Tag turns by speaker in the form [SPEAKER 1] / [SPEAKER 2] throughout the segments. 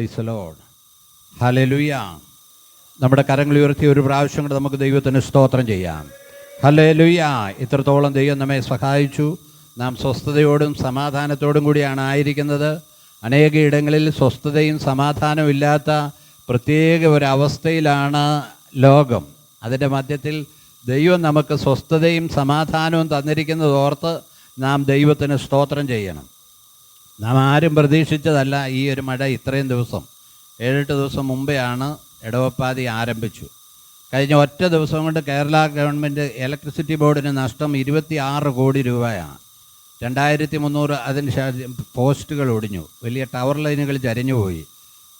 [SPEAKER 1] Price load ഹലലുയ നമ്മുടെ കരങ്ങൾ ഉയർത്തി ഒരു പ്രാവശ്യം കൂടെ നമുക്ക് ദൈവത്തിന് സ്തോത്രം ചെയ്യാം. ഹലലുയ ഇത്രത്തോളം ദൈവം നമ്മെ സഹായിച്ചു. നാം സ്വസ്ഥതയോടും സമാധാനത്തോടും കൂടിയാണ് ആയിരിക്കുന്നത്. അനേക ഇടങ്ങളിൽ സ്വസ്ഥതയും സമാധാനവും ഇല്ലാത്ത പ്രത്യേക ഒരവസ്ഥയിലാണ് ലോകം. അതിന്റെ മധ്യത്തിൽ ദൈവം നമുക്ക് സ്വസ്ഥതയും സമാധാനവും തന്നിരിക്കുന്നത് ഓർത്ത് നാം ദൈവത്തിന് സ്തോത്രം ചെയ്യണം. നാം ആരും പ്രതീക്ഷിച്ചതല്ല ഈ ഒരു മഴ ഇത്രയും ദിവസം. ഏഴെട്ട് ദിവസം മുമ്പെയാണ് ഇടവപ്പാതി ആരംഭിച്ചു. കഴിഞ്ഞ ഒറ്റ ദിവസം കൊണ്ട് കേരള ഗവൺമെന്റ് ഇലക്ട്രിസിറ്റി ബോർഡിന് നഷ്ടം ഇരുപത്തി ആറ് കോടി രൂപയാണ്. രണ്ടായിരത്തി മുന്നൂറ് അതിന് ശേഷം പോസ്റ്റുകൾ ഒടിഞ്ഞു. വലിയ ടവർ ലൈനുകൾ ചരിഞ്ഞുപോയി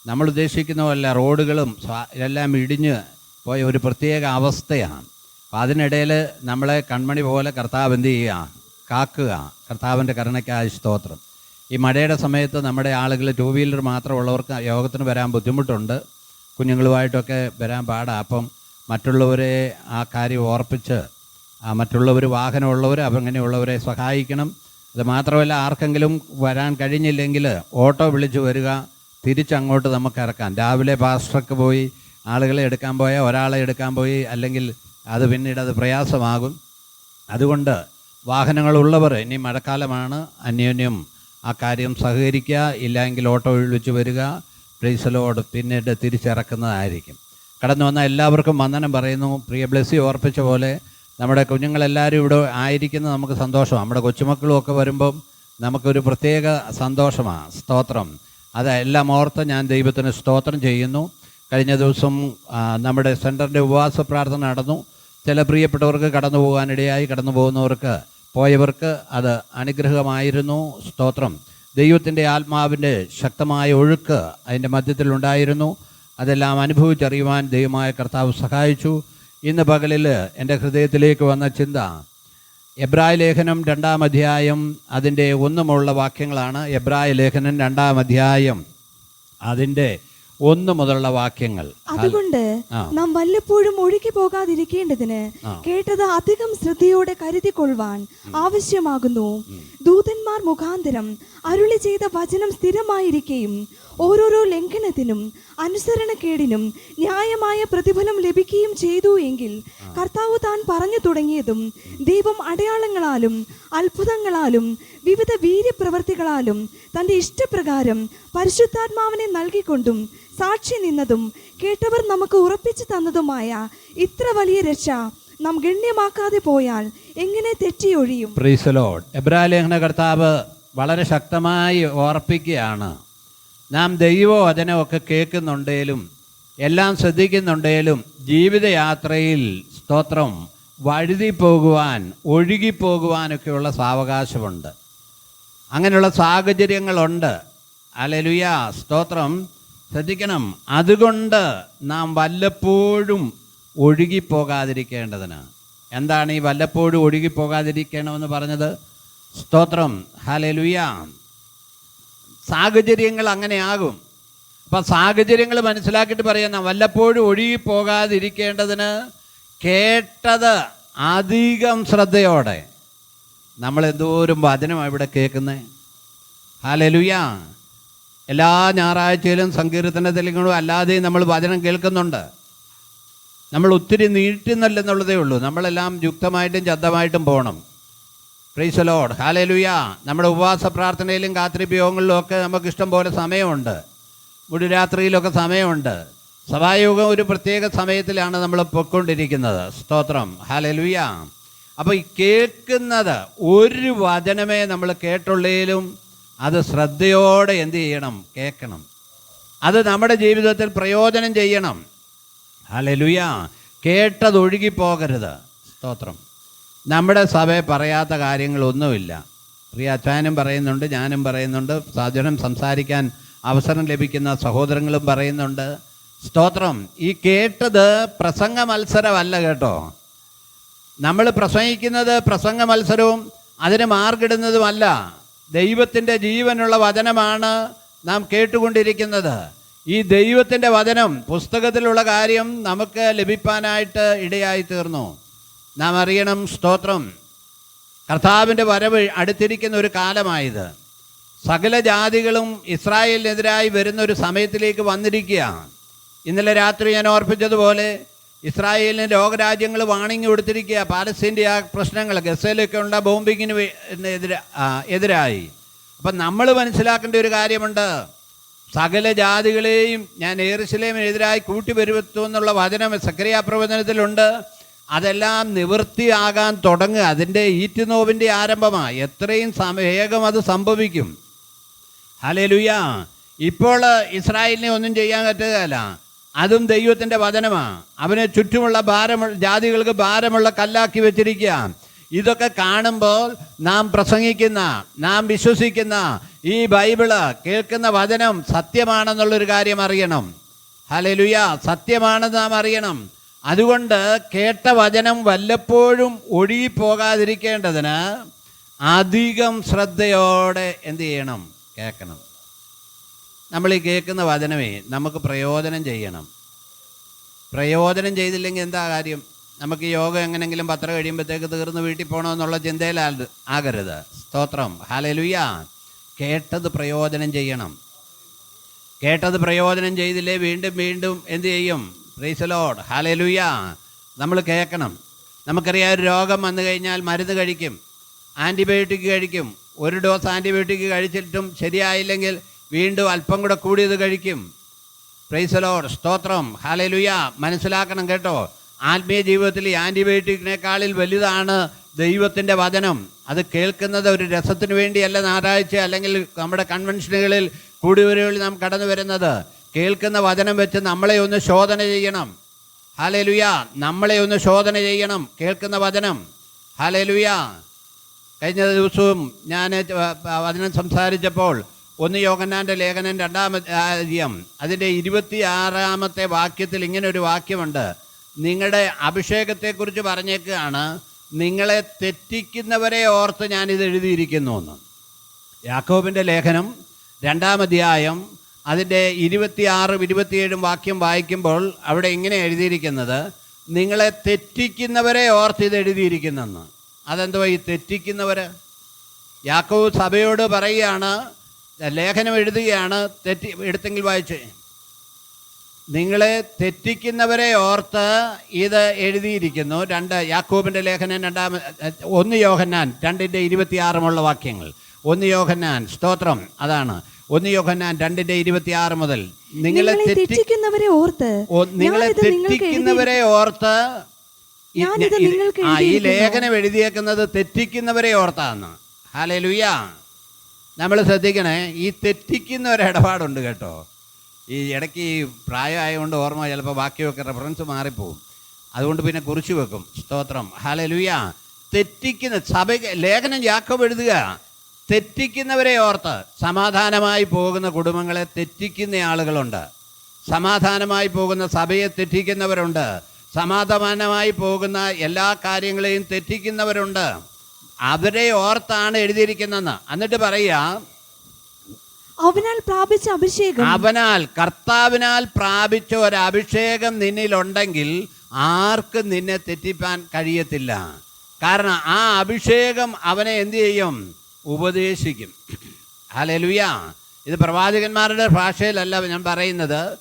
[SPEAKER 1] നമ്മൾ ഉദ്ദേശിക്കുന്ന പോലെ റോഡുകളും എല്ലാം ഇടിഞ്ഞ് പോയ ഒരു പ്രത്യേക അവസ്ഥയാണ്. അപ്പം അതിനിടയിൽ നമ്മളെ കൺമണി പോലെ കർത്താവ് എന്ത് ചെയ്യുക? കാക്കുക. കർത്താവിന്റെ കരുണയ്ക്കായ സ്തോത്രം. ഈ മഴയുടെ സമയത്ത് നമ്മുടെ ആളുകൾ ടൂ വീലർ മാത്രമുള്ളവർക്ക് യോഗത്തിന് വരാൻ ബുദ്ധിമുട്ടുണ്ട്. കുഞ്ഞുങ്ങളുമായിട്ടൊക്കെ വരാൻ പാടാണ് അപ്പം മറ്റുള്ളവരെ ആ കാര്യം ഓർപ്പിച്ച് മറ്റുള്ളവർ വാഹനമുള്ളവർ അങ്ങനെയുള്ളവരെ സഹായിക്കണം. അത് മാത്രമല്ല ആർക്കെങ്കിലും വരാൻ കഴിഞ്ഞില്ലെങ്കിൽ ഓട്ടോ വിളിച്ച് വരിക തിരിച്ചങ്ങോട്ട് നമുക്ക് ഇറക്കാം. രാവിലെ പാസ്റ്റർക്ക് പോയി ആളുകളെ എടുക്കാൻ പോയാൽ ഒരാളെ എടുക്കാൻ പോയി അല്ലെങ്കിൽ അത് പിന്നീട് അത് പ്രയാസമാകും. അതുകൊണ്ട് വാഹനങ്ങളുള്ളവർ ഇനി മഴക്കാലമാണ് അന്യോന്യം ആ കാര്യം സഹകരിക്കുക ഇല്ലെങ്കിൽ ഓട്ടോ വിളിച്ച് വരിക പ്രീസലോട് പിന്നീട് തിരിച്ചിറക്കുന്നതായിരിക്കും. കടന്നു വന്ന എല്ലാവർക്കും വന്ദനം പറയുന്നു. പ്രിയ ബ്ലെസ്സി ഓർപ്പിച്ച പോലെ നമ്മുടെ കുഞ്ഞുങ്ങളെല്ലാവരും ഇവിടെ ആയിരിക്കുന്നത് നമുക്ക് സന്തോഷമാണ്. നമ്മുടെ കൊച്ചുമക്കളും ഒക്കെ വരുമ്പം നമുക്കൊരു പ്രത്യേക സന്തോഷമാണ്. സ്തോത്രം. അതെല്ലാം ഓർത്ത് ഞാൻ ദൈവത്തിന് സ്തോത്രം ചെയ്യുന്നു. കഴിഞ്ഞ ദിവസം നമ്മുടെ സെന്ററിന്റെ ഉപവാസ പ്രാർത്ഥന നടന്നു. ചില പ്രിയപ്പെട്ടവർക്ക് കടന്നു പോകാനിടയായി. കടന്നു പോകുന്നവർക്ക് പോയവർക്ക് അത് അനുഗ്രഹമായിരുന്നു. സ്തോത്രം. ദൈവത്തിന്റെ ആത്മാവിന്റെ ശക്തമായ ഒഴുക്ക് അതിന്റെ മധ്യത്തിലുണ്ടായിരുന്നു. അതെല്ലാം അനുഭവിച്ചറിയുവാൻ ദൈവമായ കർത്താവ് സഹായിച്ചു. ഇന്ന് പകലിൽ എന്റെ ഹൃദയത്തിലേക്ക് വന്ന ചിന്ത എബ്രായ ലേഖനം രണ്ടാം അധ്യായം അതിന്റെ ഒന്നുമുള്ള വാക്യങ്ങളാണ്. എബ്രായ ലേഖനം രണ്ടാം അധ്യായം അതിന്റെ ഒന്ന് മുതലുള്ള വാക്യങ്ങൾ.
[SPEAKER 2] അതുകൊണ്ട് നാം വല്ലപ്പോഴും ഒഴുകി പോകാതിരിക്കേണ്ടതിന്. കേട്ടത് അധികം ശ്രദ്ധയോടെ കരുതിക്കൊള്ളുവാൻ ആവശ്യമാകുന്നു. ദൂതന്മാർ മുഖാന്തരം അരുളി ചെയ്ത വചനം സ്ഥിരമായിരിക്കുകയും ഓരോരോ ലംഘനത്തിനും അനുസരണക്കേടിനും ന്യായമായ പ്രതിഫലം ലഭിക്കുകയും ചെയ്തു എങ്കിൽ കർത്താവ് താൻ പറഞ്ഞു തുടങ്ങിയതും ദൈവം അടയാളങ്ങളാലും അത്ഭുതങ്ങളാലും വിവിധ വീര്യപ്രവർത്തികളാലും തന്റെ ഇഷ്ടപ്രകാരം പരിശുദ്ധാത്മാവിനെ നൽകിക്കൊണ്ടും സാക്ഷി നിന്നതും കേട്ടവർ നമുക്ക് ഉറപ്പിച്ചു തന്നതുമായ ഇത്ര വലിയ രക്ഷ നാം ഗണ്യമാക്കാതെ പോയാൽ എങ്ങനെ തെറ്റിയൊഴിയും?
[SPEAKER 1] കർത്താവ് വളരെ ശക്തമായി ഓർപ്പിക്കുകയാണ്. നാം ദൈവവചനമൊക്കെ കേൾക്കുന്നുണ്ടേലും എല്ലാം ശ്രദ്ധിക്കുന്നുണ്ടേലും ജീവിതയാത്രയിൽ സ്തോത്രം വഴുതി പോകുവാൻ ഒഴുകിപ്പോകുവാനൊക്കെയുള്ള സാവകാശമുണ്ട്. അങ്ങനെയുള്ള സാഹചര്യങ്ങളുണ്ട്. അലലുയ സ്തോത്രം. ശ്രദ്ധിക്കണം. അതുകൊണ്ട് നാം വല്ലപ്പോഴും ഒഴുകിപ്പോകാതിരിക്കേണ്ടതിന്. എന്താണ് ഈ വല്ലപ്പോഴും ഒഴുകിപ്പോകാതിരിക്കണമെന്ന് പറഞ്ഞത്? സ്തോത്രം. ഹലലുയ സാഹചര്യങ്ങൾ അങ്ങനെയാകും. അപ്പം സാഹചര്യങ്ങൾ മനസ്സിലാക്കിയിട്ട് പറയുന്ന വല്ലപ്പോഴും ഒഴുകിപ്പോകാതിരിക്കേണ്ടതിന് കേട്ടത് അധികം ശ്രദ്ധയോടെ. നമ്മൾ എന്തോരം വചനമാണ് ഇവിടെ കേൾക്കുന്നത് ഹാലലുയ എല്ലാ ഞായറാഴ്ചയിലും സങ്കീർത്തനത്തിലെങ്കിലും അല്ലാതെയും നമ്മൾ വചനം കേൾക്കുന്നുണ്ട്. നമ്മൾ ഒത്തിരി നീട്ടുന്നല്ലെന്നുള്ളതേ ഉള്ളൂ. നമ്മളെല്ലാം യുക്തമായിട്ടും ചന്തമായിട്ടും പോകണം പ്രൈസ് ലോഡ് ഹാലലുയ നമ്മുടെ ഉപവാസ പ്രാർത്ഥനയിലും കാത്തിരിപ്പ് യോഗങ്ങളിലും ഒക്കെ നമുക്ക് ഇഷ്ടം പോലെ സമയമുണ്ട്. മുടിരാത്രിയിലൊക്കെ സമയമുണ്ട്. സഭായോഗം ഒരു പ്രത്യേക സമയത്തിലാണ് നമ്മൾ പൊയ്ക്കൊണ്ടിരിക്കുന്നത്. സ്തോത്രം. ഹാലലുയ അപ്പോൾ ഈ കേൾക്കുന്നത് ഒരു വചനമേ നമ്മൾ കേട്ടുള്ളേലും അത് ശ്രദ്ധയോടെ എന്ത് ചെയ്യണം? കേൾക്കണം. അത് നമ്മുടെ ജീവിതത്തിൽ പ്രയോജനം ചെയ്യണം. ഹാലലുയ കേട്ടതൊഴുകിപ്പോകരുത് സ്തോത്രം. നമ്മുടെ സഭയെ പറയാത്ത കാര്യങ്ങളൊന്നുമില്ല. പ്രിയ അച്ഛാനും പറയുന്നുണ്ട് ഞാനും പറയുന്നുണ്ട് സാധനം സംസാരിക്കാൻ അവസരം ലഭിക്കുന്ന സഹോദരങ്ങളും പറയുന്നുണ്ട്. സ്തോത്രം. ഈ കേട്ടത് പ്രസംഗ മത്സരമല്ല കേട്ടോ. നമ്മൾ പ്രസംഗിക്കുന്നത് പ്രസംഗ മത്സരവും അതിന് മാർഗിടുന്നതുമല്ല. ദൈവത്തിന്റെ ജീവനുള്ള വചനമാണ് നാം കേട്ടുകൊണ്ടിരിക്കുന്നത്. ഈ ദൈവത്തിന്റെ വചനം പുസ്തകത്തിലുള്ള കാര്യം നമുക്ക് ലഭിക്കാനായിട്ട് ഇടയായി തീർന്നു നാം അറിയണം സ്തോത്രം. കർത്താവിന്റെ വരവ് അടുത്തിരിക്കുന്ന ഒരു കാലമായത്. സകല ജാതികളും ഇസ്രായേലിനെതിരായി വരുന്ന ഒരു സമയത്തിലേക്ക് വന്നിരിക്കുക. ഇന്നലെ രാത്രി ഞാൻ ഓർപ്പിച്ചതുപോലെ ഇസ്രായേലിന് ലോകരാജ്യങ്ങൾ വാണിങ്ങി കൊടുത്തിരിക്കുക. പാലസ്തീന്റെ ആ പ്രശ്നങ്ങൾ ഗസയിലൊക്കെ ഉണ്ട ബോംബിങ്ങിന് എതിരായി. അപ്പം നമ്മൾ മനസ്സിലാക്കേണ്ട ഒരു കാര്യമുണ്ട്. സകല ജാതികളെയും ഞാൻ ഏറുസലേമിനെതിരായി കൂട്ടിവരുത്തുമെന്നുള്ള വചനം സക്രിയ പ്രവചനത്തിലുണ്ട്. അതെല്ലാം നിവൃത്തിയാകാൻ തുടങ്ങുക അതിന്റെ ഈറ്റുനോവിന്റെ ആരംഭമാണ് എത്രയും വേഗം അത് സംഭവിക്കും. ഹലേലുയ ഇപ്പോൾ ഇസ്രായേലിനെ ഒന്നും ചെയ്യാൻ പറ്റുകയല്ല. അതും ദൈവത്തിന്റെ വചനമാണ് അവനെ ചുറ്റുമുള്ള ഭാരമ ജാതികൾക്ക് ഭാരമുള്ള കല്ലാക്കി വെച്ചിരിക്കുക. ഇതൊക്കെ കാണുമ്പോൾ നാം പ്രസംഗിക്കുന്ന നാം വിശ്വസിക്കുന്ന ഈ ബൈബിൾ കേൾക്കുന്ന വചനം സത്യമാണെന്നുള്ളൊരു കാര്യം അറിയണം. ഹലലുയ സത്യമാണെന്ന് നാം അറിയണം. അതുകൊണ്ട് കേട്ട വചനം വല്ലപ്പോഴും ഒഴുകിപ്പോകാതിരിക്കേണ്ടതിന് അധികം ശ്രദ്ധയോടെ എന്ത് ചെയ്യണം? കേൾക്കണം. നമ്മൾ ഈ കേൾക്കുന്ന വചനമേ നമുക്ക് പ്രയോജനം ചെയ്യണം. പ്രയോജനം ചെയ്തില്ലെങ്കിൽ എന്താ കാര്യം? നമുക്ക് യോഗ എങ്ങനെങ്കിലും പത്രം കഴിയുമ്പോഴത്തേക്ക് തീർന്ന് വീട്ടിൽ പോകണമെന്നുള്ള ചിന്തയിലാ ആകരുത്. സ്തോത്രം. ഹാലലുയ കേട്ടത് പ്രയോജനം ചെയ്യണം. കേട്ടത് പ്രയോജനം ചെയ്തില്ലേ വീണ്ടും വീണ്ടും എന്ത് ചെയ്യും? പ്രീസലോഡ് ഹാലലുയ നമ്മൾ കേൾക്കണം. നമുക്കറിയാം ഒരു രോഗം വന്നു കഴിഞ്ഞാൽ മരുന്ന് കഴിക്കും ആന്റിബയോട്ടിക് കഴിക്കും. ഒരു ഡോസ് ആന്റിബയോട്ടിക് കഴിച്ചിട്ടും ശരിയായില്ലെങ്കിൽ വീണ്ടും അല്പം കൂടെ കൂടിയത് കഴിക്കും. പ്രൈസലോഡ് സ്തോത്രം. ഹാലലുയ മനസ്സിലാക്കണം കേട്ടോ. ആത്മീയ ജീവിതത്തിൽ ഈ ആന്റിബയോട്ടിക്കിനേക്കാളിൽ വലുതാണ് ദൈവത്തിന്റെ വചനം. അത് കേൾക്കുന്നത് ഒരു രസത്തിന് വേണ്ടിയല്ല ഞായറാഴ്ച അല്ലെങ്കിൽ നമ്മുടെ കൺവെൻഷനുകളിൽ കൂടിവരുകളിൽ നാം കടന്നു വരുന്നത്. കേൾക്കുന്ന വചനം വെച്ച് നമ്മളെ ഒന്ന് ശോധന ചെയ്യണം. ഹലലുയ നമ്മളെ ഒന്ന് ശോധന ചെയ്യണം. കേൾക്കുന്ന വചനം. ഹലലുയ കഴിഞ്ഞ ദിവസവും ഞാൻ വചനം സംസാരിച്ചപ്പോൾ ഒന്ന് യോഗന്നാന്റെ ലേഖനം രണ്ടാമത്തെ അതിന്റെ ഇരുപത്തി ആറാമത്തെ വാക്യത്തിൽ ഇങ്ങനെ ഒരു വാക്യമുണ്ട്. നിങ്ങളുടെ അഭിഷേകത്തെക്കുറിച്ച് പറഞ്ഞേക്കുകയാണ് നിങ്ങളെ തെറ്റിക്കുന്നവരെ ഓർത്ത് ഞാനിത് എഴുതിയിരിക്കുന്നു എന്ന്. യാക്കോബിന്റെ ലേഖനം രണ്ടാം അധ്യായം അതിന്റെ ഇരുപത്തിയാറും ഇരുപത്തിയേഴും വാക്യം വായിക്കുമ്പോൾ അവിടെ ഇങ്ങനെ എഴുതിയിരിക്കുന്നത് നിങ്ങളെ തെറ്റിക്കുന്നവരെ ഓർത്ത് ഇത് എഴുതിയിരിക്കുന്നെന്ന്. അതെന്തോ ഈ തെറ്റിക്കുന്നവർ യാക്കോബ് സഭയോട് പറയുകയാണ് ലേഖനം എഴുതുകയാണ് തെറ്റി എടുത്തെങ്കിൽ വായിച്ച്. നിങ്ങളെ തെറ്റിക്കുന്നവരെ ഓർത്ത് ഇത് എഴുതിയിരിക്കുന്നു. രണ്ട് യാക്കോബിന്റെ ലേഖനം രണ്ടാമ ഒന്ന് യോഹന്നാൻ രണ്ടിന്റെ ഇരുപത്തിയാറുമുള്ള വാക്യങ്ങൾ. ഒന്ന് യോഹന്നാൻ സ്തോത്രം അതാണ്. ഒന്ന് യോഹന്നാൻ രണ്ടിന്റെ ഇരുപത്തിയാറ് മുതൽ. നിങ്ങളെ
[SPEAKER 2] തെറ്റിക്കുന്നവരെ ഓർത്ത്
[SPEAKER 1] നിങ്ങളെ തെറ്റിക്കുന്നവരെ ഓർത്ത് ആ ഈ ലേഖനം എഴുതിയേക്കുന്നത് തെറ്റിക്കുന്നവരെ ഓർത്താന്ന്. ഹാലലുയ നമ്മൾ ശ്രദ്ധിക്കണേ ഈ തെറ്റിക്കുന്ന ഒരു ഇടപാടുണ്ട് കേട്ടോ. ഈ ഇടയ്ക്ക് ഈ പ്രായമായതുകൊണ്ട് ഓർമ്മ ചിലപ്പോൾ ബാക്കിയൊക്കെ റെഫറൻസ് മാറിപ്പോവും. അതുകൊണ്ട് പിന്നെ കുറിച്ചു വെക്കും. സ്തോത്രം. ഹാലലുയ തെറ്റിക്കുന്ന സഭ ലേഖനം യാക്കോബ് എഴുതുക. തെറ്റിക്കുന്നവരെ ഓർത്ത് സമാധാനമായി പോകുന്ന കുടുംബങ്ങളെ തെറ്റിക്കുന്ന ആളുകളുണ്ട്. സമാധാനമായി പോകുന്ന സഭയെ തെറ്റിക്കുന്നവരുണ്ട്. സമാധാനമായി പോകുന്ന എല്ലാ കാര്യങ്ങളെയും തെറ്റിക്കുന്നവരുണ്ട്. അവരെ ഓർത്താണ് എഴുതിയിരിക്കുന്നതെന്ന്. എന്നിട്ട് പറയാ
[SPEAKER 2] അവനാൽ പ്രാപിച്ച അഭിഷേകം.
[SPEAKER 1] അവനാൽ കർത്താവിനാൽ പ്രാപിച്ച ഒരു അഭിഷേകം നിന്നിലുണ്ടെങ്കിൽ ആർക്കും നിന്നെ തെറ്റിപ്പാൻ കഴിയത്തില്ല? കാരണം ആ അഭിഷേകം അവനെ എന്തു ചെയ്യും? ഉപദേശിക്കും. ഹലലുയ ഇത് പ്രവാചകന്മാരുടെ ഭാഷയിലല്ല ഞാൻ പറയുന്നത്.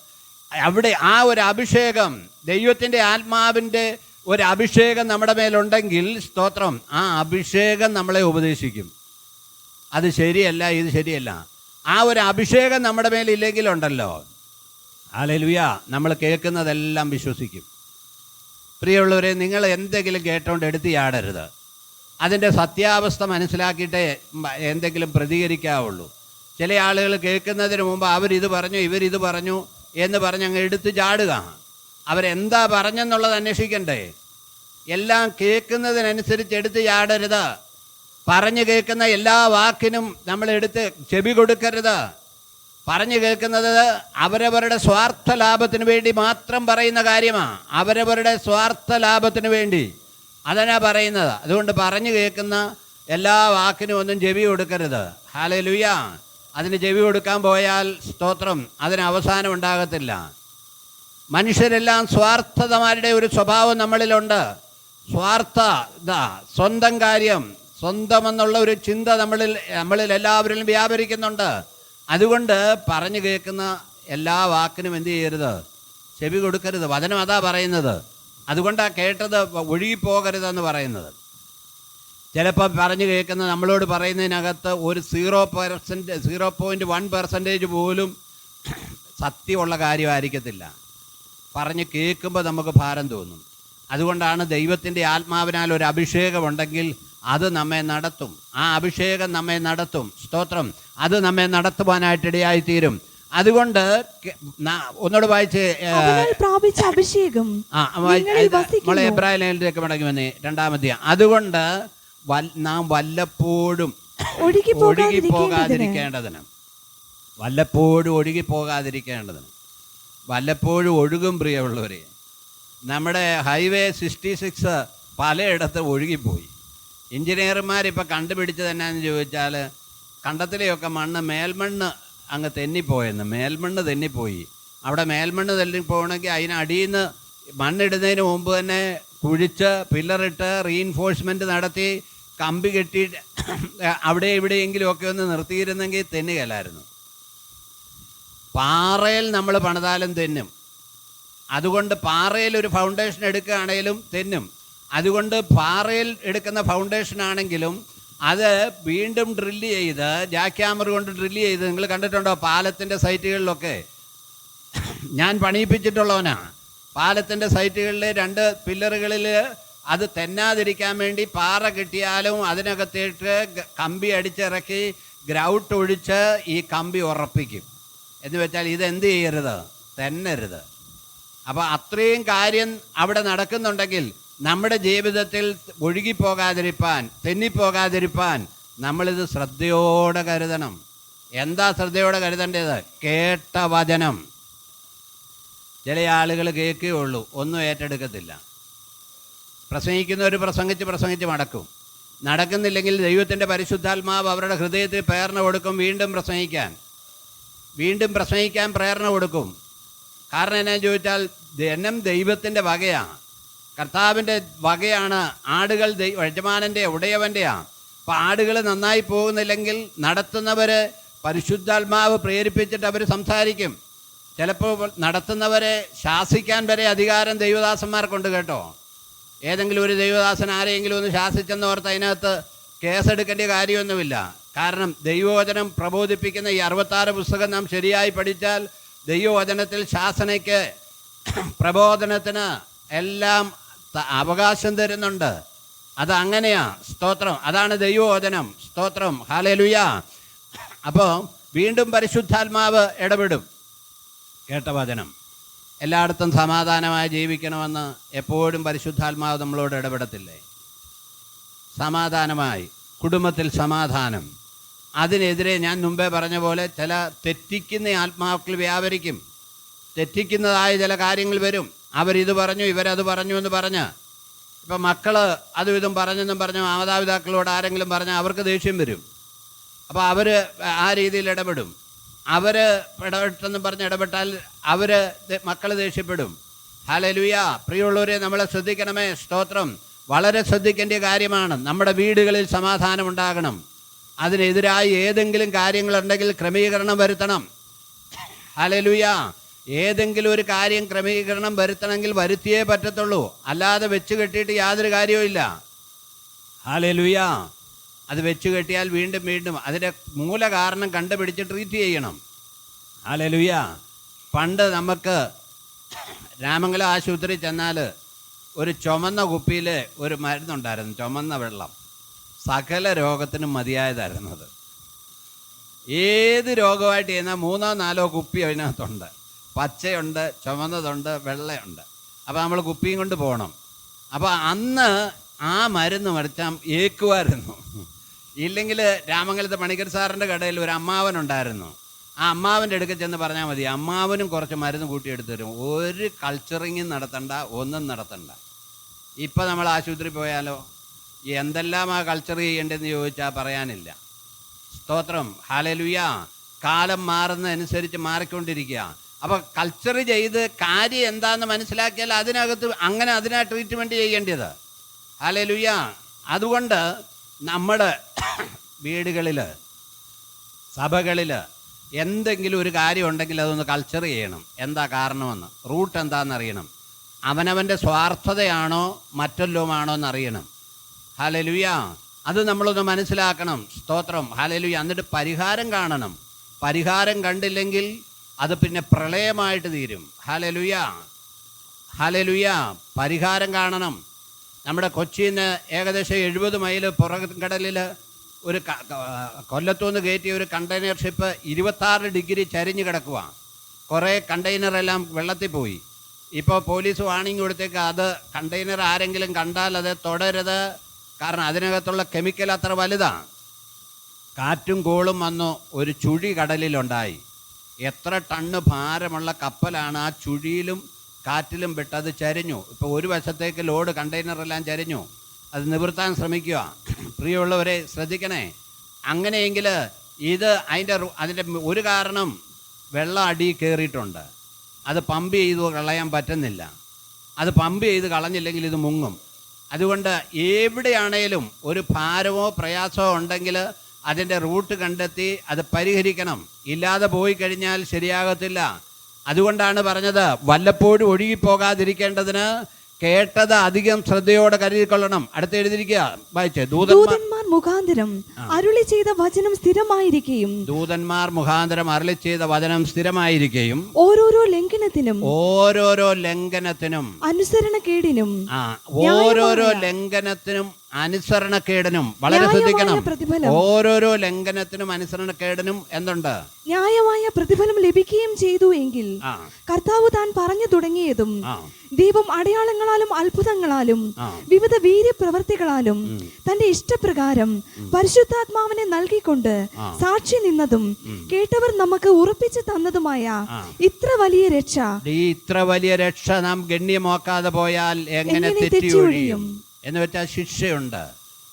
[SPEAKER 1] അവിടെ ആ ഒരു അഭിഷേകം ദൈവത്തിന്റെ ആത്മാവിന്റെ ഒരു അഭിഷേകം നമ്മുടെ മേലുണ്ടെങ്കിൽ സ്തോത്രം ആ അഭിഷേകം നമ്മളെ ഉപദേശിക്കും. അത് ശരിയല്ല ഇത് ശരിയല്ല. ആ ഒരു അഭിഷേകം നമ്മുടെ മേലില്ലെങ്കിലുണ്ടല്ലോ. ആലലുയ നമ്മൾ കേൾക്കുന്നതെല്ലാം വിശ്വസിക്കും. പ്രിയമുള്ളവരെ നിങ്ങൾ എന്തെങ്കിലും കേട്ടോണ്ട് എടുത്ത് ചാടരുത്. അതിന്റെ സത്യാവസ്ഥ മനസ്സിലാക്കിയിട്ടേ എന്തെങ്കിലും പ്രതികരിക്കാവുള്ളൂ. ചില ആളുകൾ കേൾക്കുന്നതിന് മുമ്പ് അവരിത് പറഞ്ഞു ഇവരിത് പറഞ്ഞു എന്ന് പറഞ്ഞ് അങ്ങ് എടുത്ത് ചാടുക. അവരെന്താ പറഞ്ഞെന്നുള്ളത് അന്വേഷിക്കണ്ടേ? എല്ലാം കേൾക്കുന്നതിനനുസരിച്ച് എടുത്ത് ചാടരുത്. പറഞ്ഞു കേൾക്കുന്ന എല്ലാ വാക്കിനും നമ്മൾ എടുത്ത് ചെവി കൊടുക്കരുത്. പറഞ്ഞു കേൾക്കുന്നത് അവരവരുടെ സ്വാർത്ഥ ലാഭത്തിന് വേണ്ടി മാത്രം പറയുന്ന കാര്യമാണ് അവരവരുടെ സ്വാർത്ഥ ലാഭത്തിന് വേണ്ടി. അതാണ് പറയുന്നത്. അതുകൊണ്ട് പറഞ്ഞു കേൾക്കുന്ന എല്ലാ വാക്കിനും ഒന്നും ചെവി കൊടുക്കരുത്. ഹാലേ ലുയ അതിന് ചെവി കൊടുക്കാൻ പോയാൽ സ്തോത്രം. അതിന് അവസാനം ഉണ്ടാകത്തില്ല. മനുഷ്യരെല്ലാം സ്വാർത്ഥതമാരുടെ ഒരു സ്വഭാവം നമ്മളിലുണ്ട്. സ്വാർത്ഥ ഇതാ സ്വന്തം കാര്യം സ്വന്തമെന്നുള്ള ഒരു ചിന്ത നമ്മളിൽ നമ്മളിൽ എല്ലാവരിലും വ്യാപരിക്കുന്നുണ്ട്. അതുകൊണ്ട് പറഞ്ഞു കേൾക്കുന്ന എല്ലാ വാക്കിനും എന്തു ചെയ്യരുത്? ചെവി കൊടുക്കരുത്. വചനം അതാ പറയുന്നത്. അതുകൊണ്ടാണ് കേട്ടത് ഒഴുകിപ്പോകരുതെന്ന് പറയുന്നത്. ചിലപ്പോൾ പറഞ്ഞു കേൾക്കുന്ന നമ്മളോട് പറയുന്നതിനകത്ത് ഒരു zero percent zero point one percentage പോലും സത്യമുള്ള കാര്യമായിരിക്കത്തില്ല. പറഞ്ഞ് കേൾക്കുമ്പോൾ നമുക്ക് ഭാരം തോന്നും. അതുകൊണ്ടാണ് ദൈവത്തിന്റെ ആത്മാവിനാൽ ഒരു അഭിഷേകമുണ്ടെങ്കിൽ അത് നമ്മെ നടത്തും. ആ അഭിഷേകം നമ്മെ നടത്തും. സ്തോത്രം. അത് നമ്മെ നടത്തുവാനായിട്ട് ഇടയായിത്തീരും. അതുകൊണ്ട് ഒന്നോട് വായിച്ച്
[SPEAKER 2] പ്രാപിച്ച അഭിഷേകം.
[SPEAKER 1] നമ്മളെ എബ്രാഹിം മടങ്ങി വന്നേ രണ്ടാമത്തെ അതുകൊണ്ട് നാം വല്ലപ്പോഴും
[SPEAKER 2] ഒഴുകി പോകാതിരിക്കേണ്ടതിന്.
[SPEAKER 1] വല്ലപ്പോഴും ഒഴുകി പോകാതിരിക്കേണ്ടതിന് വല്ലപ്പോഴും ഒഴുകും പ്രിയമുള്ളവരെ. നമ്മുടെ ഹൈവേ സിക്സ്റ്റി സിക്സ് പലയിടത്തും ഒഴുകിപ്പോയി. എഞ്ചിനീയർമാർ ഇപ്പോൾ കണ്ടുപിടിച്ചത് എന്നാന്ന് ചോദിച്ചാൽ കണ്ടത്തിലെയൊക്കെ മണ്ണ് മേൽമണ്ണ് അങ്ങ് തെന്നിപ്പോയെന്ന്. മേൽമണ്ണ് തെന്നിപ്പോയി. അവിടെ മേൽമണ്ണ് തെന്നിപ്പോകണമെങ്കിൽ അതിനടിയിൽ നിന്ന് മണ്ണിടുന്നതിന് മുമ്പ് തന്നെ കുഴിച്ച് പില്ലറിട്ട് റീഇൻഫോഴ്സ്മെന്റ് നടത്തി കമ്പി കെട്ടി അവിടെ ഇവിടെയെങ്കിലുമൊക്കെ ഒന്ന് നിർത്തിയിരുന്നെങ്കിൽ തെന്നുകയല്ലായിരുന്നു. പാറയിൽ നമ്മൾ പണിതാലും തെന്നും. അതുകൊണ്ട് പാറയിൽ ഒരു ഫൗണ്ടേഷൻ എടുക്കുകയാണെങ്കിലും തെന്നും. അതുകൊണ്ട് പാറയിൽ എടുക്കുന്ന ഫൗണ്ടേഷൻ ആണെങ്കിലും അത് വീണ്ടും ഡ്രില്ല് ചെയ്ത് ജാക്യാമർ കൊണ്ട് ഡ്രില്ല് ചെയ്ത് നിങ്ങൾ കണ്ടിട്ടുണ്ടോ പാലത്തിന്റെ സൈറ്റുകളിലൊക്കെ? ഞാൻ പണിയിപ്പിച്ചിട്ടുള്ളവനാണ് പാലത്തിന്റെ സൈറ്റുകളിൽ രണ്ട് പില്ലറുകളിൽ അത് തെന്നാതിരിക്കാൻ വേണ്ടി പാറ കിട്ടിയാലും അതിനകത്തേക്ക് കമ്പി അടിച്ചിറക്കി ഗ്രൗട്ട് ഒഴിച്ച് ഈ കമ്പി ഉറപ്പിക്കും. എന്ന് വെച്ചാൽ ഇത് എന്ത് ചെയ്യരുത്? തെന്നരുത്. അപ്പോൾ അത്രയും കാര്യം അവിടെ നടക്കുന്നുണ്ടെങ്കിൽ നമ്മുടെ ജീവിതത്തിൽ ഒഴുകിപ്പോകാതിരിപ്പാൻ തെന്നിപ്പോകാതിരിപ്പാൻ നമ്മളിത് ശ്രദ്ധയോടെ കരുതണം. എന്താ ശ്രദ്ധയോടെ കരുതേണ്ടത്? കേട്ട വചനം. ചില ആളുകൾ കേൾക്കുകയുള്ളൂ ഒന്നും ഏറ്റെടുക്കത്തില്ല. പ്രസംഗിക്കുന്നവർ പ്രസംഗിച്ച് പ്രസംഗിച്ച് മടക്കും. നടക്കുന്നില്ലെങ്കിൽ ദൈവത്തിന്റെ പരിശുദ്ധാത്മാവ് അവരുടെ ഹൃദയത്തിൽ പ്രേരണ കൊടുക്കും വീണ്ടും പ്രസംഗിക്കാൻ. വീണ്ടും പ്രസംഗിക്കാൻ പ്രേരണ കൊടുക്കും. കാരണം എന്നാന്ന് ചോദിച്ചാൽ ജനം ദൈവത്തിന്റെ വകയാണ്. കർത്താവിന്റെ വകയാണ് ആടുകൾ യജമാനന്റെ ഉടയവന്റെയാണ് അപ്പം ആടുകൾ നന്നായി പോകുന്നില്ലെങ്കിൽ നടത്തുന്നവർ പരിശുദ്ധാത്മാവ് പ്രേരിപ്പിച്ചിട്ട് അവർ സംസാരിക്കും. ചിലപ്പോൾ നടത്തുന്നവരെ ശാസിക്കാൻ വരെ അധികാരം ദൈവദാസന്മാർക്കുണ്ട് കേട്ടോ. ഏതെങ്കിലും ഒരു ദൈവദാസൻ ആരെയെങ്കിലും ഒന്ന് ശാസിച്ചെന്ന് ഓർത്ത് അതിനകത്ത് കേസെടുക്കേണ്ട കാര്യമൊന്നുമില്ല. കാരണം ദൈവവചനം പ്രബോധിപ്പിക്കുന്ന ഈ അറുപത്താറ് പുസ്തകം നാം ശരിയായി പഠിച്ചാൽ ദൈവവചനത്തിൽ ശാസനയ്ക്ക് പ്രബോധനത്തിന് എല്ലാം അവകാശം തരുന്നുണ്ട്. അത് അങ്ങനെയാ. സ്തോത്രം. അതാണ് ദൈവോചനം സ്തോത്രം. ഹാലേലുയ അപ്പോൾ വീണ്ടും പരിശുദ്ധാത്മാവ് ഇടപെടും. കേട്ട വചനം. എല്ലായിടത്തും സമാധാനമായി ജീവിക്കണമെന്ന് എപ്പോഴും പരിശുദ്ധാത്മാവ് നമ്മളോട് ഇടപെടത്തില്ലേ? സമാധാനമായി. കുടുംബത്തിൽ സമാധാനം. അതിനെതിരെ ഞാൻ മുമ്പേ പറഞ്ഞ പോലെ ചില തെറ്റിക്കുന്ന ആത്മാക്കൾ വ്യാപരിക്കും. തെറ്റിക്കുന്നതായ ചില കാര്യങ്ങൾ വരും. അവരിത് പറഞ്ഞു ഇവരത് പറഞ്ഞു എന്ന് പറഞ്ഞ്. ഇപ്പം മക്കൾ അതും ഇതും പറഞ്ഞെന്നും പറഞ്ഞു മാതാപിതാക്കളോട് ആരെങ്കിലും പറഞ്ഞാൽ അവർക്ക് ദേഷ്യം വരും. അപ്പോൾ അവർ ആ രീതിയിൽ ഇടപെടും. അവർ ഇടപെട്ടെന്ന് പറഞ്ഞ് ഇടപെട്ടാൽ അവർ മക്കൾ ദേഷ്യപ്പെടും. ഹലലുയ പ്രിയമുള്ളവരെ നമ്മളെ ശ്രദ്ധിക്കണമേ. സ്തോത്രം. വളരെ ശ്രദ്ധിക്കേണ്ട കാര്യമാണ്. നമ്മുടെ വീടുകളിൽ സമാധാനം ഉണ്ടാകണം. അതിനെതിരായി ഏതെങ്കിലും കാര്യങ്ങളുണ്ടെങ്കിൽ ക്രമീകരണം വരുത്തണം. ഹലലുയ ഏതെങ്കിലും ഒരു കാര്യം ക്രമീകരണം വരുത്തണമെങ്കിൽ വരുത്തിയേ പറ്റത്തുള്ളൂ. അല്ലാതെ വെച്ച് കെട്ടിയിട്ട് യാതൊരു കാര്യവുമില്ല ഹാലലുയ അത് വെച്ച് കെട്ടിയാൽ വീണ്ടും വീണ്ടും അതിന്റെ മൂല കാരണം കണ്ടുപിടിച്ച് ട്രീറ്റ് ചെയ്യണം. ഹാലലുയ പണ്ട് നമുക്ക് രാമംഗലം ആശുപത്രി ചെന്നാൽ ഒരു ചുമന്ന കുപ്പിയിൽ ഒരു മരുന്നുണ്ടായിരുന്നു ചുമന്ന വെള്ളം. സകല രോഗത്തിനും മതിയായതായിരുന്നു അത്. ഏത് രോഗമായിട്ട് ചെയ്യുന്ന മൂന്നോ നാലോ കുപ്പി അതിനകത്തുണ്ട്. പച്ചയുണ്ട് ചുമന്നതുണ്ട് വെള്ളയുണ്ട്. അപ്പോൾ നമ്മൾ കുപ്പിയും കൊണ്ട് പോകണം. അപ്പോൾ അന്ന് ആ മരുന്ന് മറിച്ചാൽ ഏക്കുമായിരുന്നു. ഇല്ലെങ്കിൽ രാമംഗലത്തെ പണിക്കർ സാറിന്റെ കടയിൽ ഒരു അമ്മാവൻ ഉണ്ടായിരുന്നു ആ അമ്മാവന്റെ അടുക്കൽ ചെന്ന് പറഞ്ഞാൽ മതി അമ്മാവനും കുറച്ച് മരുന്ന് കൂട്ടിയെടുത്ത് തരും. ഒരു കൾച്ചറിങ്ങും നടത്തണ്ട ഒന്നും നടത്തണ്ട. ഇപ്പം നമ്മൾ ആശുപത്രി പോയാലോ? എന്തെല്ലാം ആ കൾച്ചർ ചെയ്യേണ്ടതെന്ന് ചോദിച്ചാൽ പറയാനില്ല. സ്തോത്രം ഹാലലുയ കാലം മാറുന്നതനുസരിച്ച് മാറിക്കൊണ്ടിരിക്കുക. അപ്പോൾ കൾച്ചർ ചെയ്ത് കാര്യം എന്താന്ന് മനസ്സിലാക്കിയാൽ അതിനകത്ത് അങ്ങനെ അതിനാ ട്രീറ്റ്മെന്റ് ചെയ്യേണ്ടത്. ഹാലലുയ അതുകൊണ്ട് നമ്മുടെ വീടുകളിൽ സഭകളിൽ എന്തെങ്കിലും ഒരു കാര്യം ഉണ്ടെങ്കിൽ അതൊന്ന് കൾച്ചർ ചെയ്യണം. എന്താ കാരണമെന്ന്? റൂട്ട് എന്താണെന്ന് അറിയണം. അവനവന്റെ സ്വാർത്ഥതയാണോ മറ്റല്ലോമാണോ എന്നറിയണം ഹലലുയ അത് നമ്മളൊന്ന് മനസ്സിലാക്കണം. സ്തോത്രം. ഹലലുയ എന്നിട്ട് പരിഹാരം കാണണം. പരിഹാരം കണ്ടില്ലെങ്കിൽ അത് പിന്നെ പ്രളയമായിട്ട് തീരും. ഹലലുയ ഹലലുയ പരിഹാരം കാണണം. നമ്മുടെ കൊച്ചിയിൽ നിന്ന് ഏകദേശം എഴുപത് മൈൽ പുറകടലിൽ ഒരു കൊല്ലത്തുനിന്ന് കയറ്റിയ ഒരു കണ്ടെയ്നർ ഷിപ്പ് ഇരുപത്താറ് ഡിഗ്രി ചരിഞ്ഞ് കിടക്കുക കുറേ കണ്ടെയ്നറെല്ലാം വെള്ളത്തിൽ പോയി. ഇപ്പോൾ പോലീസ് വാണിംഗ് കൊടുത്തേക്ക് അത് കണ്ടെയ്നർ ആരെങ്കിലും കണ്ടാൽ അത് തുടരുത്. കാരണം അതിനകത്തുള്ള കെമിക്കൽ അത്ര വലുതാണ് കാറ്റും കോളും വന്നു ഒരു ചുഴി കടലിലുണ്ടായി. എത്ര ടണ്ണ് ഭാരമുള്ള കപ്പലാണ് ആ ചുഴിയിലും കാറ്റിലും വിട്ടത് ചരിഞ്ഞു. ഇപ്പോൾ ഒരു വശത്തേക്ക് ലോഡ് കണ്ടെയ്നറെല്ലാം ചരിഞ്ഞു. അത് നിവർത്താൻ ശ്രമിക്കുക. പ്രിയമുള്ളവരെ ശ്രദ്ധിക്കണേ. അങ്ങനെയെങ്കിൽ ഇത് അതിന്റെ അതിന്റെ ഒരു കാരണം വെള്ളം അടി കയറിയിട്ടുണ്ട്. അത് പമ്പ് ചെയ്ത് കളയാൻ പറ്റുന്നില്ല. അത് പമ്പ് ചെയ്ത് കളഞ്ഞില്ലെങ്കിൽ ഇത് മുങ്ങും. അതുകൊണ്ട് എവിടെയാണേലും ഒരു ഭാരമോ പ്രയാസമോ ഉണ്ടെങ്കിൽ അതിന്റെ റൂട്ട് കണ്ടെത്തി അത് പരിഹരിക്കണം. ഇല്ലാതെ പോയി കഴിഞ്ഞാൽ ശരിയാകത്തില്ല. അതുകൊണ്ടാണ് പറഞ്ഞത് വല്ലപ്പോഴും ഒഴുകിപ്പോകാതിരിക്കേണ്ടതിന് കേട്ടത് അധികം ശ്രദ്ധയോടെ കരുതിക്കൊള്ളണം. അടുത്ത് എഴുതിയിരിക്കുക വായിച്ചേ ദൂതന്മാർ
[SPEAKER 2] മുഖാന്തരം അരുളി ചെയ്ത വചനം സ്ഥിരമായിരിക്കുകയും
[SPEAKER 1] ദൂതന്മാർ മുഖാന്തരം അരുളി ചെയ്ത വചനം സ്ഥിരമായിരിക്കുകയും
[SPEAKER 2] ഓരോരോ ലംഘനത്തിനും
[SPEAKER 1] ഓരോരോ ലംഘനത്തിനും
[SPEAKER 2] അനുസരണക്കേടിനും
[SPEAKER 1] ഓരോരോ ലംഘനത്തിനും അനുസരണക്കേടിനും വളരെ ശ്രദ്ധിക്കണം. ഓരോരോ ലംഘനത്തിനും അനുസരണക്കേടനും എന്തുണ്ട്?
[SPEAKER 2] ന്യായമായ പ്രതിഫലം ലഭിക്കുകയും ചെയ്തു എങ്കിൽ കർത്താവ് താൻ പറഞ്ഞു തുടങ്ങിയതും
[SPEAKER 1] ദീപം
[SPEAKER 2] ദൈവം അടയാളങ്ങളാലും അത്ഭുതങ്ങളാലും വിവിധ വീര്യപ്രവർത്തികളാലും തന്റെ ഇഷ്ടപ്രകാരം പരിശുദ്ധാത്മാവിനെ നൽകിക്കൊണ്ട് സാക്ഷി നിന്നതും കേട്ടവർ നമുക്ക് ഉറപ്പിച്ചു തന്നതുമായ ഇത്ര വലിയ രക്ഷ.
[SPEAKER 1] ഈ ഇത്ര വലിയ രക്ഷ നാം ഗണ്യമാക്കാതെ പോയാൽ എങ്ങനെ
[SPEAKER 2] എങ്ങനെ തെറ്റിയൊഴിയും?
[SPEAKER 1] എന്ന് വെച്ചാൽ ശിക്ഷയുണ്ട്.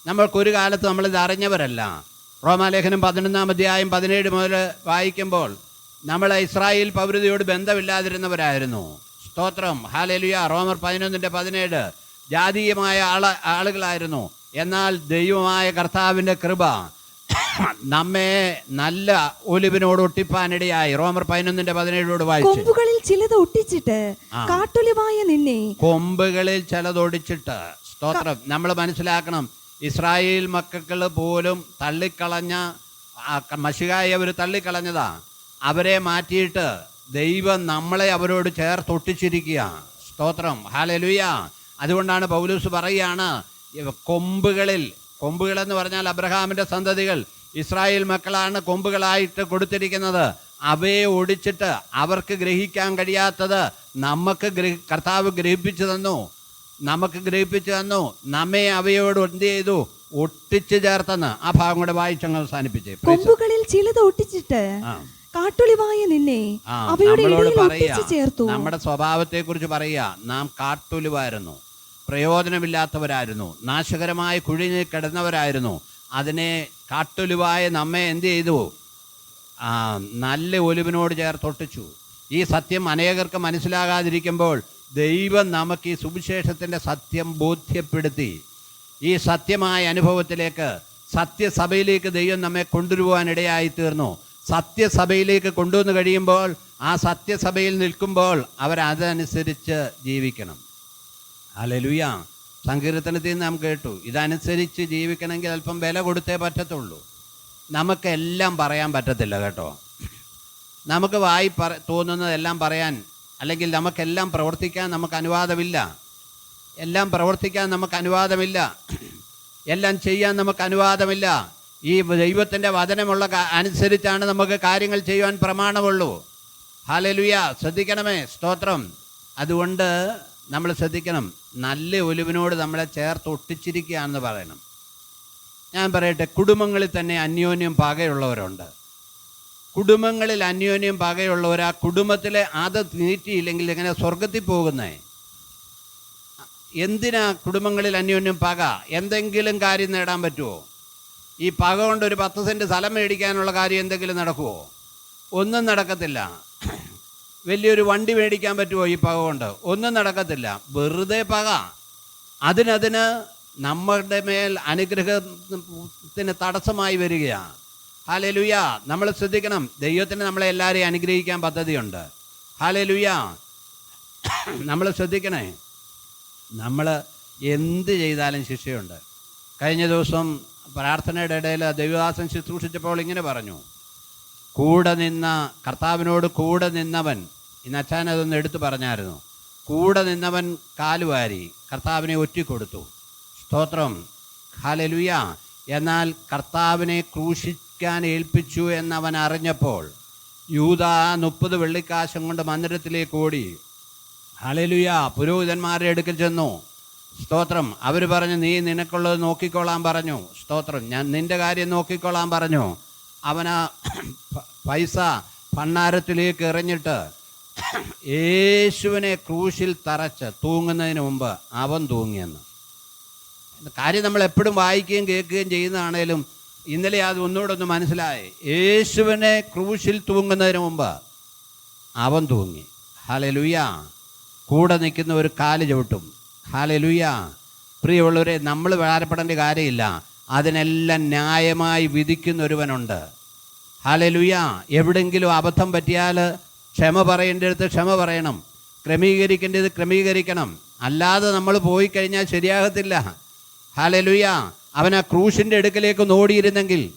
[SPEAKER 1] നമ്മൾക്കൊരു കാലത്ത് നമ്മളിത് അറിഞ്ഞവരല്ല. റോമാലേഖനം പതിനൊന്നാം അധ്യായം പതിനേഴ് മുതൽ വായിക്കുമ്പോൾ നമ്മൾ ഇസ്രായേൽ പൗരതയോട് ബന്ധമില്ലാതിരുന്നവരായിരുന്നു. സ്തോത്രം. ഹാലലുയ. റോമർ പതിനൊന്നിന്റെ പതിനേഴ്. ജാതീയമായ ആള ആളുകളായിരുന്നു. എന്നാൽ ദൈവമായ കർത്താവിന്റെ കൃപ നമ്മെ നല്ല ഒലിവിനോട് ഒട്ടിപ്പാനിടയായി. റോമർ പതിനൊന്നിന്റെ പതിനേഴോട് വായിച്ചു.
[SPEAKER 2] കൊമ്പുകളിൽ ചിലത് ഒട്ടിച്ചിട്ട് കാട്ടൊലിവായ നിന്നെ.
[SPEAKER 1] കൊമ്പുകളിൽ ചിലതൊടിച്ചിട്ട് സ്തോത്രം. നമ്മൾ മനസ്സിലാക്കണം ഇസ്രായേൽ മക്കൾ പോലും തള്ളിക്കളഞ്ഞ മഷികായി അവർ തള്ളിക്കളഞ്ഞതാ. അവരെ മാറ്റിയിട്ട് ദൈവം നമ്മളെ അവരോട് ചേർത്തൊട്ടിച്ചിരിക്കുക സ്തോത്രം. ഹാലലുയ. അതുകൊണ്ടാണ് പൗലൂസ് പറയുകയാണ് കൊമ്പുകളിൽ കൊമ്പുകളെന്ന് പറഞ്ഞാൽ അബ്രഹാമിന്റെ സന്തതികൾ ഇസ്രായേൽ മക്കളാണ് കൊമ്പുകളായിട്ട് കൊടുത്തിരിക്കുന്നത്. അവയെ ഒടിച്ചിട്ട് അവർക്ക് ഗ്രഹിക്കാൻ കഴിയാത്തത് നമുക്ക് കർത്താവ് ഗ്രഹിപ്പിച്ചു തന്നു. നമുക്ക് ഗ്രഹിപ്പിച്ചു തന്നു. നമ്മെ അവയോട് എന്ത് ചെയ്തു? ഒട്ടിച്ചു ചേർത്തെന്ന്. ആ ഭാഗം കൂടെ വായിച്ചങ്ങ് അവസാനിപ്പിച്ചേ.
[SPEAKER 2] കൊമ്പുകളിൽ ചിലത് ഒട്ടിച്ചിട്ട് കാട്ടുളിവായ നിന്നെ അവയുടെ ഇടയിൽ ചേർത്തു.
[SPEAKER 1] നമ്മുടെ സ്വഭാവത്തെക്കുറിച്ച് പറയുക. നാം കാട്ടൊലിവായിരുന്നു പ്രയോജനമില്ലാത്തവരായിരുന്നു. നാശകരമായ കുഴിഞ്ഞ് കിടന്നവരായിരുന്നു. അതിനെ കാട്ടുലുവായ നമ്മെ എന്ത് ചെയ്തു? നല്ല ഒലിവിനോട് ചേർത്തൊട്ടിച്ചു ഈ സത്യം അനേകർക്ക് മനസ്സിലാകാതിരിക്കുമ്പോൾ ദൈവം നമുക്ക് ഈ സുവിശേഷത്തിന്റെ സത്യം ബോധ്യപ്പെടുത്തി ഈ സത്യമായ അനുഭവത്തിലേക്ക് സത്യസഭയിലേക്ക് ദൈവം നമ്മെ കൊണ്ടുവരുവാനിടയായി തീർന്നു. സത്യസഭയിലേക്ക് കൊണ്ടുവന്ന് കഴിയുമ്പോൾ ആ സത്യസഭയിൽ നിൽക്കുമ്പോൾ അവരതനുസരിച്ച് ജീവിക്കണം. അലലുയ സങ്കീർത്തനത്തിൽ നിന്ന് നാം കേട്ടു ഇതനുസരിച്ച് ജീവിക്കണമെങ്കിൽ അല്പം വില കൊടുത്തേ പറ്റത്തുള്ളൂ. നമുക്കെല്ലാം പറയാൻ പറ്റത്തില്ല കേട്ടോ. നമുക്ക് വായി പറ തോന്നുന്നതെല്ലാം പറയാൻ അല്ലെങ്കിൽ നമുക്കെല്ലാം പ്രവർത്തിക്കാൻ നമുക്ക് അനുവാദമില്ല. എല്ലാം പ്രവർത്തിക്കാൻ നമുക്ക് അനുവാദമില്ല. എല്ലാം ചെയ്യാൻ നമുക്ക് അനുവാദമില്ല. ഈ ദൈവത്തിന്റെ വചനമുള്ള അനുസരിച്ചാണ് നമുക്ക് കാര്യങ്ങൾ ചെയ്യുവാൻ പ്രമാണമുള്ളൂ. ഹാലലുയ ശ്രദ്ധിക്കണമേ. സ്തോത്രം. അതുകൊണ്ട് നമ്മൾ ശ്രദ്ധിക്കണം. നല്ല ഒലിവിനോട് നമ്മളെ ചേർത്ത് ഒട്ടിച്ചിരിക്കുകയാണെന്ന് പറയണം. ഞാൻ പറയട്ടെ കുടുംബങ്ങളിൽ തന്നെ അന്യോന്യം പകയുള്ളവരുണ്ട്. കുടുംബങ്ങളിൽ അന്യോന്യം പകയുള്ളവർ ആ കുടുംബത്തിലെ അത് നീറ്റിയില്ലെങ്കിൽ എങ്ങനെ സ്വർഗത്തിൽ പോകുന്നേ? എന്തിനാ കുടുംബങ്ങളിൽ അന്യോന്യം പക? എന്തെങ്കിലും കാര്യം നേടാൻ പറ്റുമോ ഈ പക കൊണ്ട് ഒരു പത്ത് സെന്റ് സ്ഥലം മേടിക്കാനുള്ള കാര്യം എന്തെങ്കിലും നടക്കുമോ ഒന്നും നടക്കത്തില്ല. വലിയൊരു വണ്ടി മേടിക്കാൻ പറ്റുമോ ഈ പക കൊണ്ട്? ഒന്നും നടക്കത്തില്ല. വെറുതെ പക. അതിനതിന് നമ്മളുടെ മേൽ അനുഗ്രഹത്തിന് തടസ്സമായി വരികയാണ്. ഹാലലുയ. നമ്മൾ ശ്രദ്ധിക്കണം. ദൈവത്തിന് നമ്മളെ എല്ലാവരെയും അനുഗ്രഹിക്കാൻ പദ്ധതിയുണ്ട്. ഹാലലുയ. നമ്മൾ ശ്രദ്ധിക്കണേ. നമ്മൾ എന്ത് ചെയ്താലും ശിക്ഷയുണ്ട്. കഴിഞ്ഞ ദിവസം പ്രാർത്ഥനയുടെ ഇടയിൽ ദൈവദാസൻ ശുശ്രൂഷിച്ചപ്പോൾ ഇങ്ങനെ പറഞ്ഞു. കൂടെ നിന്ന കർത്താവിനോട് കൂടെ നിന്നവൻ ഇന്ന് അച്ഛൻ അതൊന്ന് എടുത്തു പറഞ്ഞായിരുന്നു. കൂടെ നിന്നവൻ കാലുവാരി കർത്താവിനെ ഒറ്റിക്കൊടുത്തു. സ്തോത്രം. ഹാലലുയ. എന്നാൽ കർത്താവിനെ ക്രൂശിക്കാൻ ഏൽപ്പിച്ചു എന്നവൻ അറിഞ്ഞപ്പോൾ യൂത മുപ്പത് വെള്ളിക്കാശം കൊണ്ട് മന്ദിരത്തിലേക്ക് ഓടി. ഹലലുയ പുരോഹിതന്മാരുടെ അടുക്കൽ ചെന്നു. സ്തോത്രം അവർ പറഞ്ഞു നീ നിനക്കുള്ളത് നോക്കിക്കോളാൻ പറഞ്ഞു. സ്തോത്രം ഞാൻ നിന്റെ കാര്യം നോക്കിക്കോളാൻ പറഞ്ഞു. അവന പൈസ ഭണ്ണാരത്തിലേക്ക് എറിഞ്ഞിട്ട് യേശുവിനെ ക്രൂശിൽ തറച്ച് തൂങ്ങുന്നതിന് മുമ്പ് അവൻ തൂങ്ങിയെന്ന്. കാര്യം നമ്മൾ എപ്പോഴും വായിക്കുകയും കേൾക്കുകയും ചെയ്യുന്നതാണേലും ഇന്നലെ അത് ഒന്നുകൂടെ ഒന്ന് മനസ്സിലായി. യേശുവിനെ ക്രൂശിൽ തൂങ്ങുന്നതിന് മുമ്പ് അവൻ തൂങ്ങി. ഹാലലുയ്യ കൂടെ നിൽക്കുന്ന ഒരു കാൽ ചവിട്ടും. ഹാലലുയ്യ പ്രിയമുള്ളവരെ നമ്മൾ വേറെപ്പെടേണ്ട കാര്യമില്ല. അതിനെല്ലാം ന്യായമായി വിധിക്കുന്ന ഒരുവനുണ്ട്. ഹാലലുയ്യ എവിടെങ്കിലും അബദ്ധം പറ്റിയാൽ ക്ഷമ പറയേണ്ടടുത്ത് ക്ഷമ പറയണം. ക്രമീകരിക്കേണ്ടത് ക്രമീകരിക്കണം. അല്ലാതെ നമ്മൾ പോയി കഴിഞ്ഞാൽ ശരിയാകത്തില്ല. ഹാലലുയ്യ അവൻ ആ ക്രൂശിന്റെ അടുക്കലേക്ക് ഓടിയിരുന്നെങ്കിൽ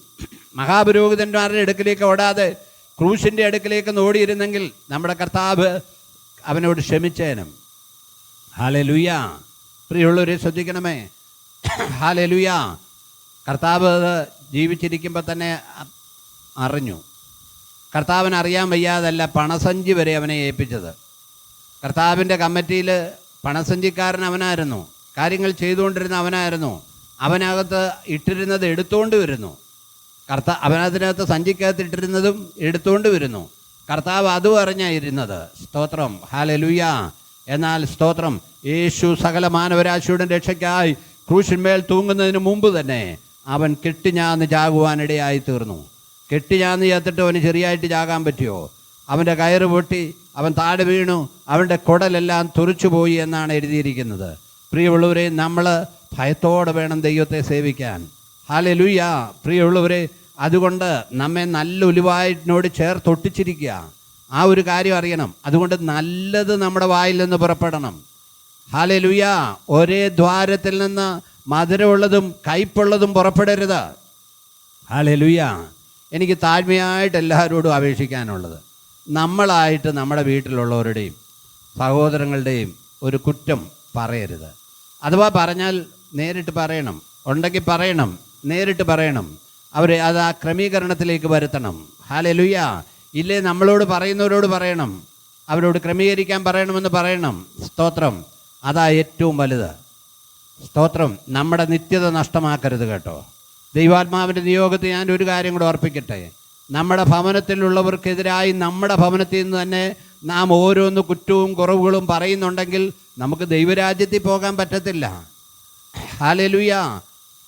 [SPEAKER 1] മഹാപുരോഹിതന്മാരുടെ അടുക്കലേക്ക് ഓടാതെ ക്രൂശിന്റെ അടുക്കലേക്ക് ഓടിയിരുന്നെങ്കിൽ നമ്മുടെ കർത്താവ് അവനോട് ക്ഷമിച്ചേനും. ഹാലലുയ്യ പ്രിയമുള്ളവരെ ശ്രദ്ധിക്കണമേ. ഹാലലുയ്യ കർത്താവ് ജീവിച്ചിരിക്കുമ്പോൾ തന്നെ അറിഞ്ഞു. കർത്താവിന് അറിയാൻ വയ്യാതല്ല പണസഞ്ചി വരെ അവനെ ഏൽപ്പിച്ചത്. കർത്താവിന്റെ കമ്മിറ്റിയിൽ പണസഞ്ചിക്കാരൻ അവനായിരുന്നു. കാര്യങ്ങൾ ചെയ്തുകൊണ്ടിരുന്ന അവനായിരുന്നു. അവനകത്ത് ഇട്ടിരുന്നത് എടുത്തുകൊണ്ട് വരുന്നു. കർത്ത അവനതിനകത്ത് സഞ്ചിക്കകത്ത് ഇട്ടിരുന്നതും എടുത്തുകൊണ്ട് വരുന്നു. കർത്താവ് അതും അറിഞ്ഞായിരുന്നത് സ്തോത്രം. ഹാലലുയ എന്നാൽ സ്തോത്രം. യേശു സകല മാനവരാശിയുടെ രക്ഷയ്ക്കായി ക്രൂശിന്മേൽ തൂങ്ങുന്നതിന് മുമ്പ് തന്നെ അവൻ കെട്ടിഞ്ഞാന്ന് ചാകുവാനിടയായി തീർന്നു. കെട്ടിഞ്ഞാന്ന് ചേർത്തിട്ട് അവന് ചെറിയായിട്ട് ചാകാൻ പറ്റിയോ? അവന്റെ കയറ് പൊട്ടി അവൻ താഴെ വീണു അവന്റെ കുടലെല്ലാം തുറിച്ചുപോയി എന്നാണ് എഴുതിയിരിക്കുന്നത്. പ്രിയമുള്ളവരെ നമ്മൾ ഭയത്തോടെ വേണം ദൈവത്തെ സേവിക്കാൻ. ഹാലലുയ്യ പ്രിയമുള്ളവരെ അതുകൊണ്ട് നമ്മെ നല്ല ഉലുവായിനോട് ചേർത്തൊട്ടിച്ചിരിക്കുക ആ ഒരു കാര്യം അറിയണം. അതുകൊണ്ട് നല്ലത് നമ്മുടെ വായിൽ നിന്ന് പുറപ്പെടണം. ഹാലലുയ്യ ഒരേ ദ്വാരത്തിൽ നിന്ന് മധുരമുള്ളതും കയ്പുള്ളതും പുറപ്പെടരുത്. ഹാലലുയ്യ എനിക്ക് താഴ്മയായിട്ട് എല്ലാവരോടും അപേക്ഷിക്കാനുള്ളത്. നമ്മളായിട്ട് നമ്മുടെ വീട്ടിലുള്ളവരുടെയും സഹോദരങ്ങളുടെയും ഒരു കുറ്റം പറയരുത്. അഥവാ പറഞ്ഞാൽ നേരിട്ട് പറയണം. ഉണ്ടെങ്കിൽ പറയണം. നേരിട്ട് പറയണം. അവരെ അത് ആ ക്രമീകരണത്തിലേക്ക് വരുത്തണം. ഹാലലുയ ഇല്ലേ നമ്മളോട് പറയുന്നവരോട് പറയണം. അവരോട് ക്രമീകരിക്കാൻ പറയണമെന്ന് പറയണം. സ്തോത്രം. അതാ ഏറ്റവും വലുത്. സ്തോത്രം. നമ്മുടെ നിത്യത നഷ്ടമാക്കരുത് കേട്ടോ. ദൈവാത്മാവിന്റെ നിയോഗത്തിൽ ഞാൻ ഒരു കാര്യം കൂടെ ഓർപ്പിക്കട്ടെ. നമ്മുടെ ഭവനത്തിലുള്ളവർക്കെതിരായി നമ്മുടെ ഭവനത്തിൽ നിന്ന് തന്നെ നാം ഓരോന്ന് കുറ്റവും കുറവുകളും പറയുന്നുണ്ടെങ്കിൽ നമുക്ക് ദൈവരാജ്യത്തിൽ പോകാൻ പറ്റത്തില്ല. ഹാലലുയ.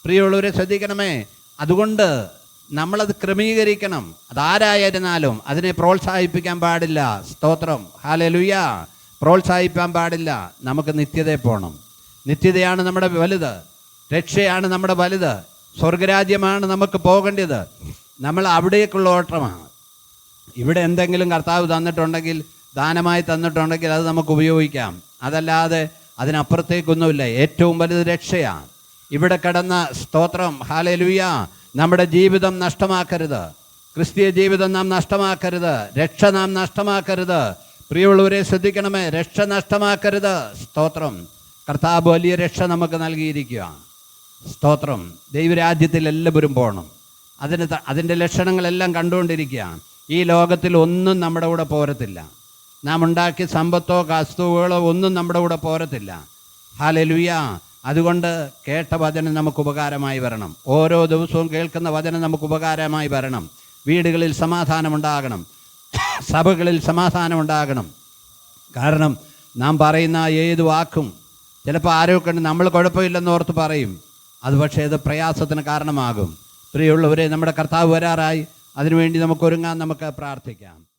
[SPEAKER 1] പ്രിയമുള്ളവരെ ശ്രദ്ധിക്കണമേ. അതുകൊണ്ട് നമ്മളത് ക്രമീകരിക്കണം. അതാരായിരുന്നാലും അതിനെ പ്രോത്സാഹിപ്പിക്കാൻ പാടില്ല. സ്തോത്രം. ഹാലലുയ. പ്രോത്സാഹിപ്പിക്കാൻ പാടില്ല. നമുക്ക് നിത്യതയെ പോകണം നിത്യതയാണ് നമ്മുടെ വലുത്. രക്ഷയാണ് നമ്മുടെ വലുത്. സ്വർഗരാജ്യമാണ് നമുക്ക് പോകേണ്ടത്. നമ്മൾ അവിടേക്കുള്ള ഓട്ടമാണ്. ഇവിടെ എന്തെങ്കിലും കർത്താവ് തന്നിട്ടുണ്ടെങ്കിൽ ദാനമായി തന്നിട്ടുണ്ടെങ്കിൽ അത് നമുക്ക് ഉപയോഗിക്കാം. അതല്ലാതെ അതിനപ്പുറത്തേക്കൊന്നുമില്ല. ഏറ്റവും വലുത് രക്ഷയാണ് ഇവിടെ കിടന്ന സ്തോത്രം ഹാലലുയ നമ്മുടെ ജീവിതം നഷ്ടമാക്കരുത്. ക്രിസ്തീയ ജീവിതം നാം നഷ്ടമാക്കരുത്. രക്ഷ നാം നഷ്ടമാക്കരുത്. പ്രിയമുള്ളവരെ ശ്രദ്ധിക്കണമേ രക്ഷ നഷ്ടമാക്കരുത്. സ്തോത്രം. കർത്താവ് വലിയ രക്ഷ നമുക്ക് നൽകിയിരിക്കുകയാണ് സ്തോത്രം. ദൈവരാജ്യത്തിൽ എല്ലാവരും പോകണം അതിന് അതിന്റെ ലക്ഷണങ്ങളെല്ലാം കണ്ടുകൊണ്ടിരിക്കുകയാണ്. ഈ ലോകത്തിൽ ഒന്നും നമ്മുടെ കൂടെ പോരത്തില്ല. നാം ഉണ്ടാക്കിയ സമ്പത്തോ കസ്തുവകളോ ഒന്നും നമ്മുടെ കൂടെ പോരത്തില്ല. ഹാലലുയ അതുകൊണ്ട് കേട്ട വചനം നമുക്ക് ഉപകാരമായി വരണം. ഓരോ ദിവസവും കേൾക്കുന്ന വചനം നമുക്ക് ഉപകാരമായി വരണം. വീടുകളിൽ സമാധാനമുണ്ടാകണം. സഭകളിൽ സമാധാനമുണ്ടാകണം. കാരണം നാം പറയുന്ന ഏത് വാക്കും ചിലപ്പോൾ ആരൊക്കെ നമ്മൾ കുഴപ്പമില്ലെന്ന് ഓർത്ത് പറയും. അത് പക്ഷേ അത് പ്രയാസത്തിന് കാരണമാകും. പ്രിയമുള്ളവരെ നമ്മുടെ കർത്താവ് വരാറായി. അതിനുവേണ്ടി നമുക്കൊരുങ്ങാൻ നമുക്ക് പ്രാർത്ഥിക്കാം.